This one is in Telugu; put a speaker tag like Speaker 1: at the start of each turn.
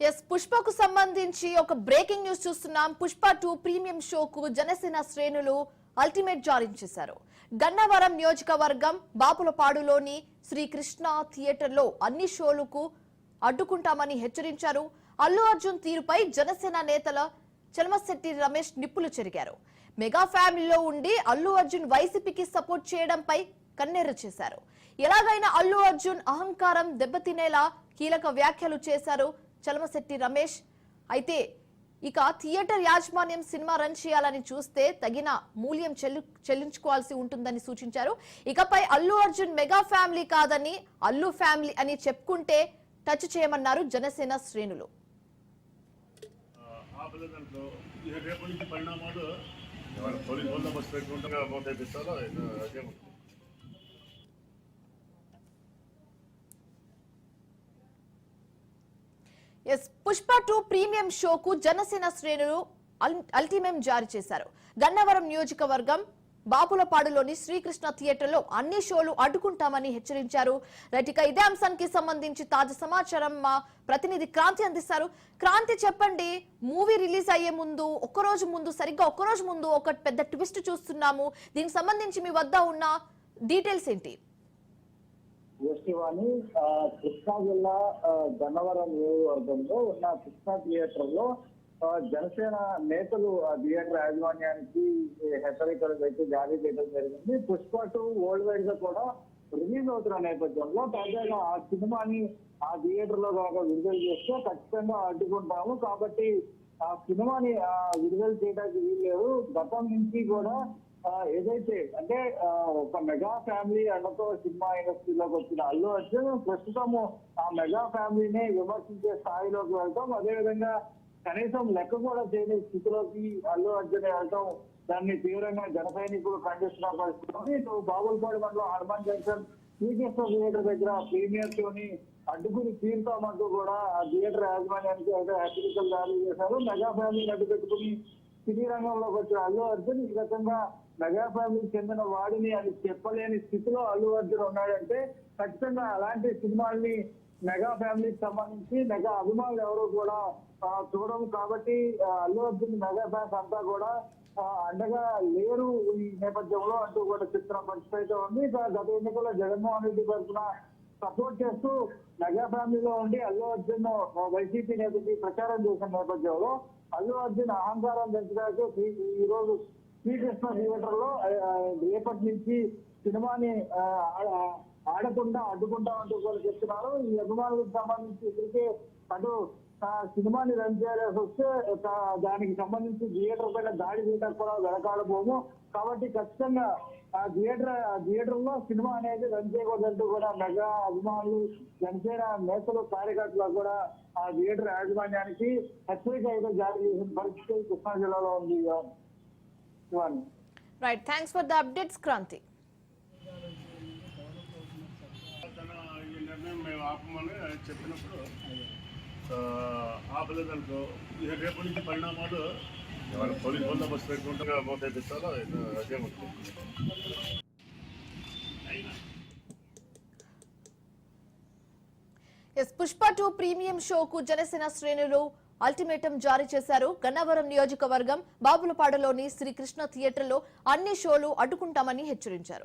Speaker 1: ఎస్ పుష్పకు సంబంధించి ఒక బ్రేకింగ్ న్యూస్ చూస్తున్నాం. పుష్ప టూ ప్రీమియం షోకు జనసేన శ్రేణులు అల్టిమేట్ జారీ చేశారు. గన్నవరం నియోజకవర్గం బాపులపాడులోని శ్రీకృష్ణ థియేటర్లో అన్ని షోలకు అడ్డుకుంటామని హెచ్చరించారు. అల్లు అర్జున్ తీరుపై జనసేన నేతల చలమశెట్టి రమేష్ నిప్పులు చెరిగారు. మెగా ఫ్యామిలీలో ఉండి అల్లు అర్జున్ వైసీపీకి సపోర్ట్ చేయడంపై కన్నెర్ర చేశారు. ఎలాగైనా అల్లు అర్జున్ అహంకారం దెబ్బతినేలా కీలక వ్యాఖ్యలు చేశారు చలమశెట్టి రమేష్. అయితే ఇక థియేటర్ యాజమాన్యం సినిమా రన్ చేయాలని చూస్తే తగిన మూల్యం చెల్లు చెల్లించుకోవాల్సి ఉంటుందని సూచించారు. ఇకపై అల్లు అర్జున్ మెగా ఫ్యామిలీ కాదని అల్లు ఫ్యామిలీ అని చెప్పుకుంటే టచ్ చేయమన్నారు జనసేన శ్రేణులు.
Speaker 2: పరిణామాలు
Speaker 1: ఎస్ పుష్ప టూ ప్రీమియం షోకు జనసేన శ్రేణులు అల్- అల్టిమేం జారీ చేశారు గన్నవరం నియోజకవర్గం బాపులపాడులోని శ్రీకృష్ణ థియేటర్లో అన్ని షోలు అడ్డుకుంటామని హెచ్చరించారు రైట్ ఇదే అంశానికి సంబంధించి తాజా సమాచారం మా ప్రతినిధి క్రాంతి అందిస్తారు. క్రాంతి చెప్పండి మూవీ రిలీజ్ అయ్యే ముందు ఒక్కరోజు ముందు సరిగ్గా ఒక్క రోజు ముందు ఒక పెద్ద ట్విస్ట్ చూస్తున్నాము. దీనికి సంబంధించి మీ వద్ద ఉన్న డీటెయిల్స్ ఏంటి?
Speaker 3: శివాని కృష్ణా జిల్లా గన్నవరం నియోజకవర్గంలో ఉన్న కృష్ణా థియేటర్లో జనసేన నేతలు ఆ థియేటర్ యాజమాన్యానికి హెచ్చరికలు అయితే జారీ చేయడం జరిగింది. పుష్ప టూ వరల్డ్ వైడ్గా కూడా రిలీజ్ అవుతున్న నేపథ్యంలో తాజాగా ఆ సినిమాని ఆ థియేటర్లో కనుక విడుదల చేస్తే ఖచ్చితంగా అడ్డుకుంటాము. కాబట్టి ఆ సినిమాని విడుదల చేయడానికి వీల్లేదు. గతం నుంచి కూడా ఏదైతే అంటే ఒక మెగా ఫ్యామిలీ అండతో సినిమా ఇండస్ట్రీలోకి వచ్చిన అల్లు అర్జున్ ప్రస్తుతము ఆ మెగా ఫ్యామిలీని విమర్శించే స్థాయిలోకి వెళ్తాం. అదేవిధంగా కనీసం లెక్క కూడా చేయని స్థితిలోకి అల్లు అర్జున్ వెళ్తాం. దాన్ని తీవ్రంగా జన సైనికులు ఖండిస్తున్న పరిస్థితి. ఇటు బాబుల్పాడు మండలం హనుమాన్ జంక్షన్ శ్రీకృష్ణ థియేటర్ దగ్గర ప్రీమియర్ షోని అడ్డుకుని తీరుతామంటూ కూడా ఆ థియేటర్ యాజమాన్యానికి అయితే హెచ్చరికలు జారీ చేశారు. మెగా ఫ్యామిలీని అడ్డు పెట్టుకుని సినీ రంగంలోకి వచ్చిన అల్లు అర్జున్ ఈ రకంగా మెగా ఫ్యామిలీకి చెందిన వాడిని అని చెప్పలేని స్థితిలో అల్లు అర్జున్ ఉన్నాడంటే ఖచ్చితంగా అలాంటి సినిమాల్ని మెగా ఫ్యామిలీకి సంబంధించి మెగా అభిమానులు ఎవరు కూడా ఆ, చూడము కాబట్టి అల్లు అర్జున్ మెగా ఫ్యాన్స్ అంతా కూడా అండగా లేరు ఈ నేపథ్యంలో అంటూ కూడా చిత్రం పరిస్థితి ఉంది. ఇక గత ఎన్నికల్లో జగన్మోహన్ రెడ్డి తరఫున సపోర్ట్ చేస్తూ మెగా ఫ్యామిలీలో ఉండి అల్లు అర్జున్ వైసీపీ నేతకి ప్రచారం చేసిన నేపథ్యంలో అల్లు అర్జున్ అహంకారం పెంచడానికి ఈ- రోజు శ్రీకృష్ణ థియేటర్లో రేపటి నుంచి సినిమాని ఆడకుండా అడ్డుకుంటా ఆడకుండా అడ్డుకుంటామంటూ కూడా చెప్తున్నారు. ఈ అభిమానులకు సంబంధించి ఇప్పటికే అటు సినిమాని రన్ చేయాల్సి వస్తే ఒక దానికి సంబంధించి థియేటర్ పైన దాడి చేయడానికి కూడా వెనకాడబోము కాబట్టి ఖచ్చితంగా ఆ థియేటర్ ఆ థియేటర్లో సినిమా అనేది రన్ చేయకూడదంటూ కూడా మెగా అభిమానులు జనసేన నేతలు కార్యకర్తలు కూడా ఆ థియేటర్ యాజమాన్యానికి హెచ్చరిక అయితే జారీ చేసిన పరిస్థితి కృష్ణా జిల్లాలో ఉంది
Speaker 1: right thanks for the updates Kranthi
Speaker 2: తన ఈ నిర్ణయం మేము ఆపమని చెప్పినప్పుడు ఆ, ఆపద దాంట్లో ఇక రేపటి నుంచి పరిణామాలు వాళ్ళ పోలీస్ బందోబస్తు పెట్టుకుంటే పోతే తెప్పిస్తారో అదే ఉంటుంది.
Speaker 1: ఎస్ పుష్ప టూ ప్రీమియం షోకు జనసేన శ్రేణులు అల్టిమేటం జారీ చేశారు. గన్నవరం నియోజకవర్గం బాబులపాడలోని శ్రీకృష్ణ థియేటర్లో అన్ని షోలు అడ్డుకుంటామని హెచ్చరించారు.